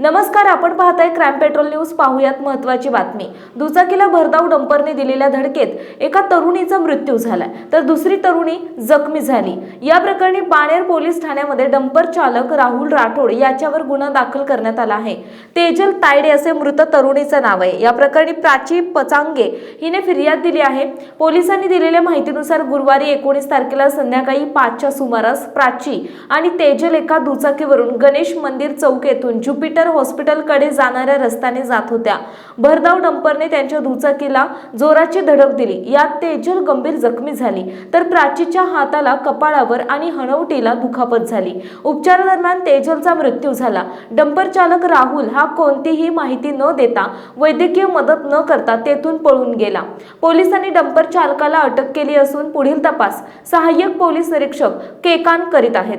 नमस्कार आपण पाहताय क्राईम पेट्रोल न्यूज पाहूयात महत्वाची बातमी. दुचाकीला भरधाव डंपरने दिलेल्या धडकेत एका तरुणीचा मृत्यू झालाय. तर दुसरी तरुणी जखमी झाली. या प्रकरणी बाणेर पोलीस ठाण्यामध्ये डंपर चालक राहुल राठोड याच्यावर गुन्हा दाखल करण्यात आला आहे. तेजल तायडे असे मृत तरुणीचं नाव आहे. या प्रकरणी प्राची पचांगे हिने फिर्याद दिली आहे. पोलिसांनी दिलेल्या माहितीनुसार गुरुवारी एकोणीस तारखेला संध्याकाळी पाचच्या सुमारास प्राची आणि तेजल एका दुचाकीवरून गणेश मंदिर चौक येथून ज्युपिटर हॉस्पिटलकडे जाणाऱ्या रस्त्याने जात होत्या. भरधाव डंपरने त्यांच्या दुचाकीला जोराची धडक दिली. यात तेजल गंभीर जखमी झाली. तर प्राचीच्या हाताला कपाळावर आणि हणवटीला दुखापत झाली. उपचारादरम्यान तेजलचा मृत्यू झाला. डंपर चालक राहुल हा कोणतीही माहिती न देता वैद्यकीय मदत न करता तेथून पळून गेला. पोलिसांनी डंपर चालकाला अटक केली असून पुढील तपास सहाय्यक पोलीस निरीक्षक केकान करीत आहेत.